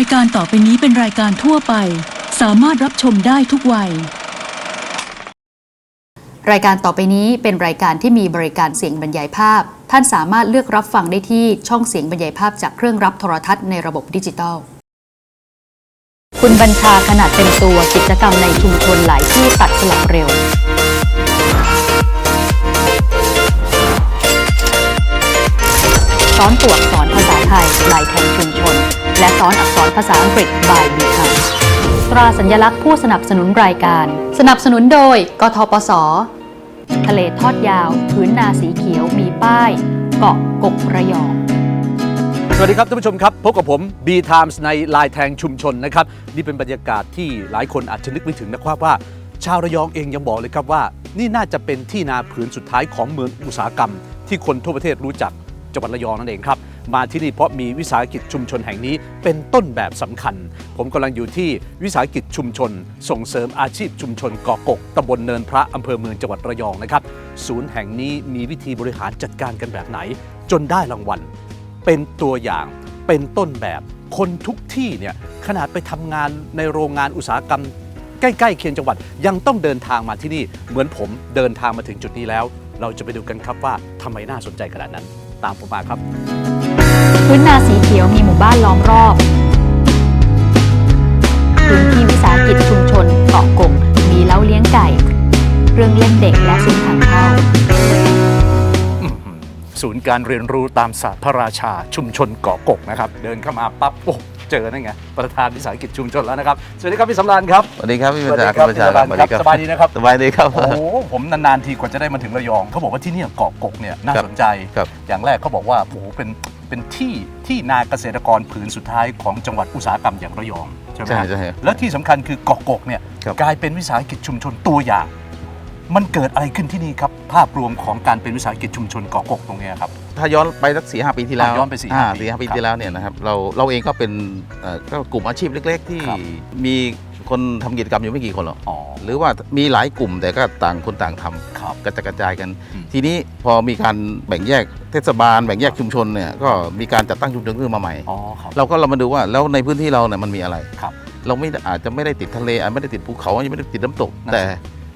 ายการต่อไปนี้เป็นรายการทั่วไป สามารถรับชมได้ทุกวัย รายการต่อไปนี้เป็นรายการที่มีบริการเสียงบรรยายภาพ ท่านสามารถเลือกรับฟังได้ที่ช่องเสียงบรรยายภาพจากเครื่องรับโทรทัศน์ในระบบดิจิตอล คุณบัญชาขนาดเต็มตัวกิจกรรมในชุมชนหลายที่ตัดสลับเร็วสอนตัวอักษรภาษาไทยลายแทนชุมชน และสอนอักษรภาษาอังกฤษบายบีคัตราสัญลักษณ์ผู้สนับสนุนรายการ สนับสนุนโดย กทปส ทะเลทอดยาวพื้นนาสีเขียวมีป้าย เกาะกกระยองสวัสดีครับท่านผู้ชมครับ พบกับผม B Times ในลายแทงชุมชนนะครับ นี่เป็นบรรยากาศที่หลายคนอาจจะนึกไม่ถึงนะครับว่า ชาวระยองเองยังบอกเลยครับว่า นี่น่าจะเป็นที่นาผืนสุดท้ายของเมืองอุตสาหกรรม ที่คนทั่วประเทศรู้จักจังหวัดระยองนั่นเองครับ มาที่นี่เพราะมีวิสาหกิจชุมชนแห่งนี้เป็นต้นแบบสำคัญ ผมกำลังอยู่ที่วิสาหกิจชุมชน ส่งเสริมอาชีพชุมชนเกาะกกตำบลเนินพระอำเภอเมืองจังหวัดระยองนะครับ ศูนย์แห่งนี้มีวิธีบริหารจัดการกันแบบไหน จนได้รางวัล เป็นตัวอย่างเป็นต้นแบบคนทุกที่เนี่ยขนาดไปทำงานในโรงงานอุตสาหกรรม ใกล้ๆเคียงจังหวัดยังต้องเดินทางมาที่นี่ เหมือนผมเดินทางมาถึงจุดนี้แล้ว เราจะไปดูกันครับว่าทำไมน่าสนใจขนาดนั้น ตามผมมาครับ พื้นนาสีเขียวมีหมู่บ้านล้อมรอบ พื้นที่วิสาหกิจชุมชนเกาะกงมีเล้าเลี้ยงไก่ เรื่องเล่นเด็กและซุ้มทางเข้าศูนย์การเรียนรู้ตามศาสตร์พระราชาชุมชนเกาะกกนะครับ เดินเข้ามาปั๊บโอ้ เจอนั่นไงประธานวิสาหกิจชุมชนแล้วนะครับสวัสดีครับพี่สำรานครับสวัสดีครับพี่บัญชาสวัสดีครับคุณบัญชาพี่สำราญครับสบายดีนะครับสบายดีครับโอ้โหผมนานๆทีกว่าจะได้มาถึงระยองเขาบอกว่าที่เนี่ยเกาะกกเนี่ยน่าครับสนใจครับอย่างแรกเขาบอกว่าโอ้โหเป็นเป็นที่ที่นาเกษตรกรผืนสุดท้ายของจังหวัดอุตสาหกรรมอย่างระยองใช่ไหมใช่ฮะใช่แล้วที่สำคัญคือเกาะกกเนี่ยครับกลายเป็นวิสาหกิจชุมชนตัวอย่าง มันเกิดอะไรขึ้นที่นี่ครับภาพรวมของการเป็นวิสาหกิจชุมชนเกาะกกตรงเนี้ยครับ ถ้าย้อนไปสักสี่ห้าปีที่แล้วอะย้อนไป4-5อ่าปีสี่ห้าปีครับที่แล้วเนี่ยนะครับเราเราเองก็เป็นเอ่อก็กลุ่มอาชีพเล็ก ๆ ที่ครับมีคนทำกิจกรรมอยู่ไม่กี่คนหรอกอ๋อหรือว่ามีหลายกลุ่มแต่ก็ต่างคนต่างทำครับกระจายกระจายกันอืมทีนี้พอมีการแบ่งแยกเทศบาลแบ่งแยกชุมชนเนี่ยก็มีการจัดตั้งชุมชนขึ้นมาใหม่อ๋อครับเราก็เรามาดูว่าแล้วในพื้นที่เราเนี่ยมันมีอะไรครับ เราไม่อาจจะไม่ได้ติดทะเลอาจไม่ได้ติดภูเขายังไม่ได้ติดน้ำตกนั่นสิแต่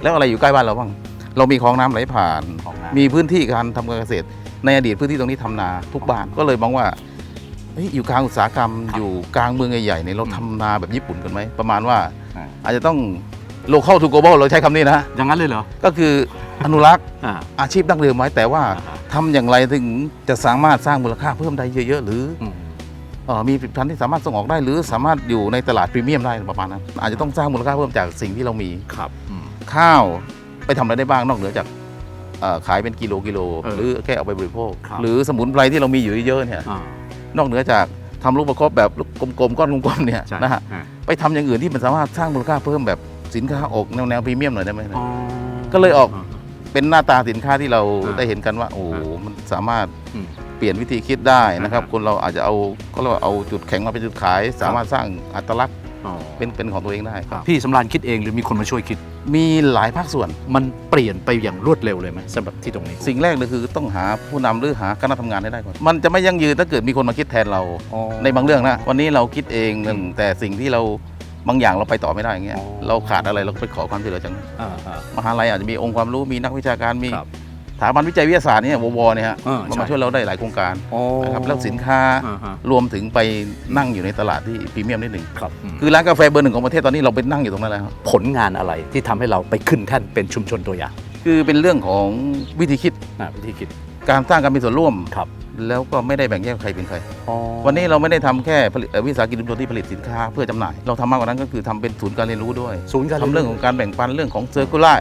แล้วอะไรอยู่ใกล้บ้านเราบ้างเรามีคลองน้ำไหลผ่านของน้ำมีพื้นที่การทำการเกษตร ในอดีตพื้นที่ตรงนี้ทำนาทุกบ้านก็เลยมองว่าเฮ้ยอยู่กลางอุตสาหกรรมครับอยู่กลางเมืองใหญ่ๆเนี่ยเราอืมทำนาแบบญี่ปุ่นกันไหมประมาณว่าอ่าอาจจะต้อง local to global เราใช้คำนี้นะอย่างนั้นเลยเหรอ ก็คืออนุรักษ์อ่าอาชีพดั้งเดิมไว้แต่ว่าอ่าฮะทำอย่างไรถึงจะสามารถสร้างมูลค่าเพิ่มได้เยอะๆ หรืออืมเอ่อมีผลิตภัณฑ์ที่สามารถส่งออกได้ หรือสามารถอยู่ในตลาดพรีเมียมได้ประมาณนั้นอาจจะต้องสร้างมูลค่าเพิ่มจากสิ่งที่เรามีครับอืมข้าวไปทำอะไรได้บ้างนอกเหนือจากเอ่อ ขายเป็นกิโลกิโลเออหรือแค่เอาไปบริโภคครับหรือสมุนไพรที่เรามีอยู่เยอะๆเนี่ยอ่านอกเหนือจากทำลูกประคบแบบลูกกลมๆก้อนกลมๆเนี่ยใช่นะฮะอ่าไปทำอย่างอื่นที่มันสามารถสร้างมูลค่าเพิ่มแบบสินค้าออกแนวแนวพรีเมียมหน่อยได้ไหมอ๋อก็เลยออกเป็นหน้าตาสินค้าที่เราอ่าได้เห็นกันว่าโอ้โหมันสามารถอืมเปลี่ยนวิธีคิดได้นะครับอ่าฮะคนเราอาจจะเอาก็เราเอาจุดแข็งมาเป็นจุดขาย สามารถสร้างอัตลักษณ์อ๋อ เป็นเป็นของตัวเองได้ครับ พี่สำรานคิดเองหรือมีคนมาช่วยคิด มีหลายภาคส่วนมันเปลี่ยนไปอย่างรวดเร็วเลยไหมสำหรับที่ตรงนี้ สิ่งแรกเลยคือต้องหาผู้นำหรือหาคณะทำงานให้ได้ก่อน มันจะไม่ยั่งยืนถ้าเกิดมีคนมาคิดแทนเรา อ๋อ ในบางเรื่องนะ วันนี้เราคิดเองอืมแต่สิ่งที่เราบางอย่างเราไปต่อไม่ได้อย่างเงี้ยอ๋อ เราขาดอะไรเราก็ไปขอความช่วยเหลือจากนั้นอ่าอ่า มหาลัยอาจจะมีองค์ความรู้มีนักวิชาการมีครับส ถาบันวิจัยวิทยาศาสตร์เนี่ยววเนี่ยฮะอ่ามันใช่มาช่วยเราได้หลายโครงการอ๋อนะครับแล้วสินค้าอ่าฮะ รวมถึงไปนั่งอยู่ในตลาดที่พรีเมียมนิดหนึ่งครับอืมคือร้านกาแฟเบอร์หนึ่งของประเทศตอนนี้เราไปนั่งอยู่ตรงนั้นแล้วผลงานอะไรที่ทำให้เราไปขึ้นแท่นเป็นชุมชนตัวอย่างคือเป็นเรื่องของวิธีคิดอ่าวิธีคิดการสร้างการมีส่วนร่วม ครับแล้วก็ไม่ได้แบ่งแยกใครเป็นใครอ๋อวันนี้เราไม่ได้ทำแค่ผลิตเอ่อวิสาหกิจชุมชนที่ผลิตสินค้าเพื่อจำหน่าย เราทำมากกว่านั้นก็คือทำเป็นศูนย์การเรียนรู้ด้วยศูนย์การทำเรื่องของการแบ่งปันเรื่องของเซอร์คูล่า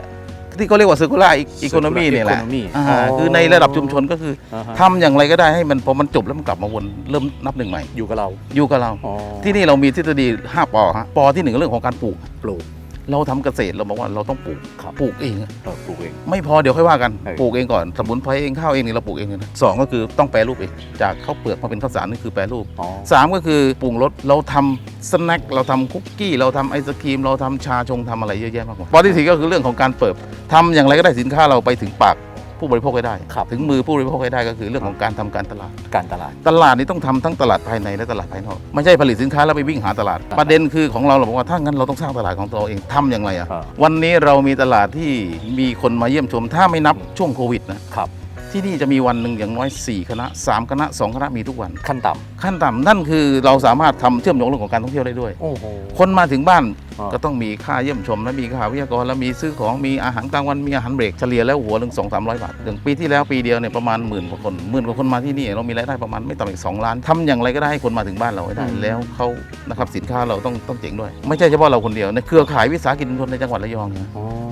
ที่เขาเรียกว่าเซอร์คูล่าอีโคโนมี Circular เนี่ยแหละ economy อ่าอ๋อคือในระดับชุมชนก็คืออ่าฮะ ทำอย่างไรก็ได้ให้มันพอมันจบแล้วมันกลับมาวนเริ่มนับหนึ่งใหม่ อยู่กับเราอยู่กับเราอ๋อที่นี่เรามีทฤษฎี5ปอฮะปอที่หนึ่งเรื่องของการปลูก ปลูก เราทำเกษตรเราบอกว่าเราต้องปลูกครับปลูกเอง เออปลูกเอง ไม่พอเดี๋ยวค่อยว่ากันเออ ปลูกเองก่อนสมุนไพรเองข้าวเองนี่เราปลูกเองเลยนะสองก็คือต้องแปรรูปเองจากข้าวเปลือกมาเป็นข้าวสารนี่คือแปรรูปอ๋อสามก็คือปรุงรสเราทำสแน็คเราทำคุกกี้เราทำไอศครีม เราทำชาชงทำอะไรเยอะแยะมากมายปอที่สี่ก็คือเรื่องของการเปิดทำอย่างไรก็ได้สินค้าเราไปถึงปาก ผู้บริโภคให้ได้ ครับ ถึงมือผู้บริโภคให้ได้ก็คือเรื่องของการทำการตลาด การตลาด ตลาดนี้ต้องทำทั้งตลาดภายในและตลาดภายนอกไม่ใช่ผลิตสินค้าแล้วไปวิ่งหาตลาด ประเด็นคือของเราเราบอกว่าถ้างั้นเราต้องสร้างตลาดของตัวเองทำอย่างไรอะอ่าวันนี้เรามีตลาดที่มีคนมาเยี่ยมชม ถ้าไม่นับช่วงโควิดนะครับ ที่นี่จะมีวันหนึ่งอย่างน้อย 4 คณะ 3 คณะ 2 คณะมีทุกวัน ขั้นต่ขั้นต่ำนั่นคือเราสามารถทำเชื่อมโยงเรื่องของการท่องเที่ยวได้ด้วยำโอ้โห คนมาถึงบ้านอ่า ก็ต้องมีค่าเยี่ยมชมและมีค่าวิทยากรแล้วมีซื้อของมีอาหารกลางวันมีอาหารเบรกเฉลี่ยแล้วหัวหนึ่งสองสามร้อยบาทอย่างปีที่แล้วปีเดียวเนี่ยประมาณหมื่นกว่าคนหมื่นกว่าคนมาที่นี่เรามีรายได้ประมาณไม่ต่ำกว่าสองล้านทำอย่างไรก็ได้ให้คนมาถึงบ้านเราให้ได้แล้วเขานะครับสินค้าเราต้องต้องเจ๋งด้วย ไม่ใช่เฉพาะเราคนเดียวในเครือข่ายวิสาหกิจชุมชนในจังหวัดระยองเนี่ย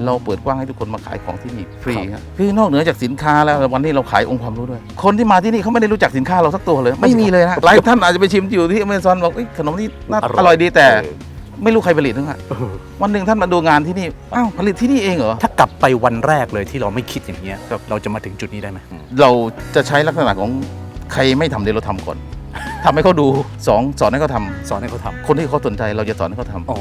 เราเปิดกว้างให้ทุกคนมาขายของที่นี่ฟรีครับคือนอกเหนือจากสินค้าแล้ววันนี้เราขายองค์ความรู้ด้วย คนที่มาที่นี่เขาไม่ได้รู้จักสินค้าเราสักตัวเลย ไม่มีเลยนะหลายท่านอาจจะไปชิมอยู่ที่อเมซอนบอกเอ้ยขนมนี้น่าอร่อยดีแต่ไม่รู้ใครผลิตนึงอะวันหนึ่งท่านมาดูงานที่นี่ อ้าวผลิตที่นี่เองเหรอ ถ้ากลับไปวันแรกเลยที่เราไม่คิดอย่างเงี้ย เราจะมาถึงจุดนี้ได้ไหม เราจะใช้ลักษณะของใครไม่ทำเดี๋ยวเราทำก่อน ทำให้เขาดูสองสอนให้เขาทำสอนให้เขาทคนที่เขาสนใจเราจะสอนให้เขาทำำอ๋อ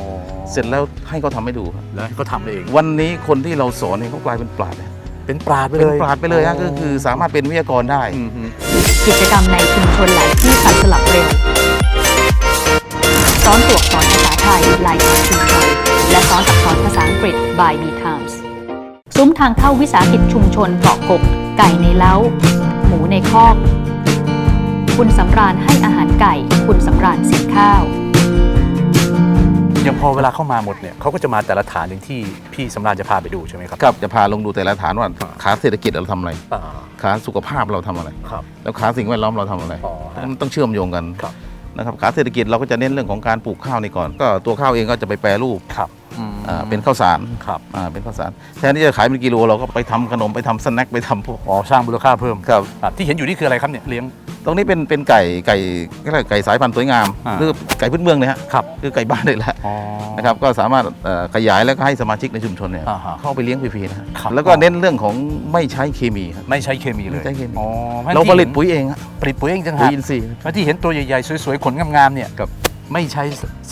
เสร็จแล้วให้เขาทำให้ดูครับแล้วให้เขาทำเอง วันนี้คนที่เราสอนเนี่ยเขากลายเป็นปราดเลยเป็นปราดไปเป็เลนยปราดไปเลยฮะก็คือสามารถเป็นวิทยากรได้อืมฮึกิจกรรมในชุมชนหลายที่ตัดสลับเร็วสอนตัวอักษรภาษาไทยลายทางชุมชนและสอนอักษรภาษาอังกฤษ by B Times ซุ้มทางเข้าวิสาหกิจชุมชนเกาะกกไก่ในเล้า หมูในคอก คุณสำราญให้อาหารไก่ คุณสำราญสีข้าวยังพอเวลาเข้ามาหมดเนี่ยเขาก็จะมาแต่ละฐานหนึ่งที่พี่สำราญจะพาไปดูใช่ไหมครับ ครับจะพาลงดูแต่ละฐานว่าขาเศรษฐกิจเราทำอะไร อ่า ขาสุขภาพเราทำอะไร ครับ แล้วขาสิ่งแวดล้อมเราทำอะไรอ๋อฮะมันต้องเชื่อมโยงกันครับ นะครับขาเศรษฐกิจเราก็จะเน้นเรื่องของการปลูกข้าวนี่ก่อน ก็ตัวข้าวเองก็จะไปแปรรูปครับอืมอ่าเป็นข้าวสารครับ อ่าเป็นข้าวสารแทนที่จะขายเป็นกิโลเราก็ไปทำขนมไปทำสแน็คไปทำพวกอ๋อ สร้างมูลค่าเพิ่มครับ อะที่เห็นอยู่นี่คืออะไรครับเนี่ยเลี้ยงต รงนี้เป็นเป็นไก่ไก่ก็เรียกไก่สายพันธุ์สวยงามอ่า หรือไก่พื้นเมืองเนี่ยฮะครับคือไก่บ้านนี่แหละอ๋อ นะครับก็สามารถเอ่อขยายแล้วก็ให้สมาชิกในชุมชนเนี่ยอ่าฮะเข้าไปเลี้ยงฟรีๆนะฮะครับ แล้วก็เน้นเรื่องของไม่ใช้เคมีครับ ไม่ใช้เคมีเลยไม่ใช้เคมี อ๋อเราผลิตปุ๋ยเองฮะผลิตปุ๋ยเองจังปุ๋หายกอินทรีย์ แล้วที่เห็นตัวใหญ่ๆ สวยๆ ขนงามๆ เนี่ยกับไม่ใช้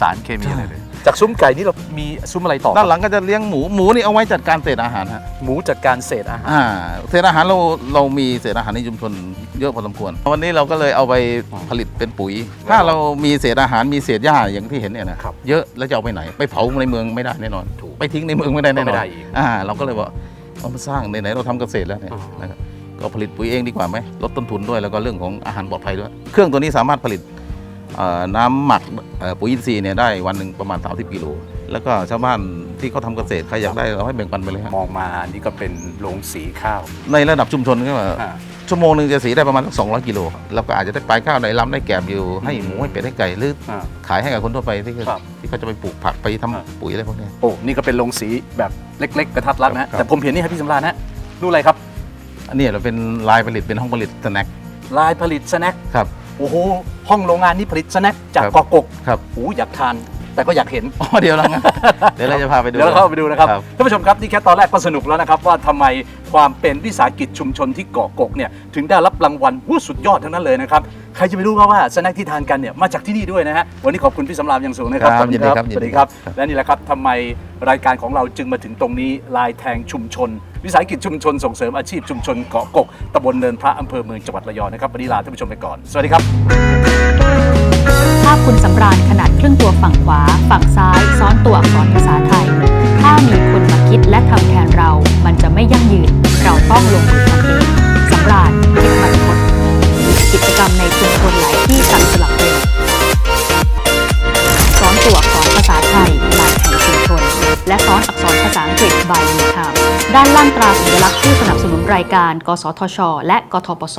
สารเคมีอะไรเลย จากซุ้มไก่นี่เรามีซุ้มอะไรต่อด้านหลังก็จะเลี้ยงหมูหมูนี่เอาไว้จัดการเศษอาหารฮะหมูจัดการเศษอาหารอ่าเศษอาหารเราเรามีเศษอาหารในชุมชนเยอะพอสมควร วันนี้เราก็เลยเอาไปผลิตเป็นปุ๋ย ถ้าเรามีเศษอาหารมีเศษหญ้าอย่างที่เห็นเนี่ยนะครับเยอะแล้วจะเอาไปไหน ไปเผาในเมืองไม่ได้แน่นอนถูกไปทิ้งในเมืองไม่ได้แน่นไม่อนได้อีกอ่าเราก็เลยว่าเอามาสร้างไหนๆเราทำเกษตรแล้วเนี่ยอ่านนะครับก็ผลิตปุ๋ยเองดีกว่าไหมลดต้นทุนด้วยแล้วก็เรื่องของอาหารปลอดภัยด้วย เครื่องตัวนี้สามารถผลิตเอ่อ น้ำหมักเอ่อปุ๋ยอินทรีย์เนี่ยได้วันหนึ่งประมาณ 30กิโลแล้วก็ชาวบ้านที่เขาทำเกษตรใครอยากได้เราให้แบ่งปันไปเลยฮะมองมานี่ก็เป็นโรงสีข้าวในระดับชุมชนก็ว่าอ่า ชั่วโมงหนึ่งจะสีได้ประมาณสัก200กิโลเราก็อาจจะได้ปลายข้าวได้ลำได้แกบอยู่ให้หมูให้เป็ดให้ไก่หรืออ่าขายให้กับคนทั่วไปที่เขาครับที่เขาจะไปปลูกผักไปทำอ่า ปุ๋ยอะไรพวกเนี้ย โอ้ นี่ก็เป็นโรงสีแบบเล็ก ๆ กระทัดรัดนะฮะครับ แต่ผมเห็นนี่ครับพี่สำราญนะนู่นอะไรครับ อันนี้เราเป็นลายผลิตเป็นห้องผลิตสแน็คลายผลิตสแน็คครับ โอ้โหห้องโรงงานนี้ผลิตสแน็คจากครับเกาะกกครับ โอ้อยากทาน แต่ก็อยากเห็น อ๋อเดี๋ยวเรางั้นเดี๋ยวเราจะพาไปดูเดี๋ยวเราเข้าไปดูนะครับครับท่านผู้ชมครับนี่แค่ตอนแรกก็สนุกแล้วนะครับ ว่าทำไมความเป็นวิสาหกิจชุมชนที่เกาะกกเนี่ยถึงได้รับรางวัลผู้สุดยอดทั้งนั้นเลยนะครับใครจะไปรู้ครับว่าสแน็คที่ทานกันเนี่ยมาจากที่นี่ด้วยนะฮะวันนี้ขอบคุณพี่สำรามอย่างสูงนะครับครับขอณยินดีครับสวัสดีครับยินดีครับและนี่แหละครับทำไมรายการของเราจึงมาถึงตรงนี้ลายแทงชุมชน วิสาหกิจชุมชนส่งเสริมอาชีพชุมชนเกาะกกตำบลเนินพระอำเภอเมืองจังหวัดระยองนะครับวันนี้ลาท่านผู้ชมไปก่อน สวัสดีครับภาพคุณสำราญขนาดครึ่งตัวฝั่งขวา ฝั่งซ้าย ซ้อนตัวอักษรภาษาไทย ถ้ามีคนมาคิดและทำแทนเรา มันจะไม่ยั่งยืน เราต้องลงมือทำเองสำราญคิดมันคนกิจกรรมในชุมชนหลายที่ตัดสลับเร็วซ้อนตัวอักษรภาษาไทยลายแห่งชุมชน และซ้อนอักษรภาษาอังกฤษ by Me Time ด้านล่างตราสัญลักษณ์ผู้สนับสนุนรายการ กสทช และกทปส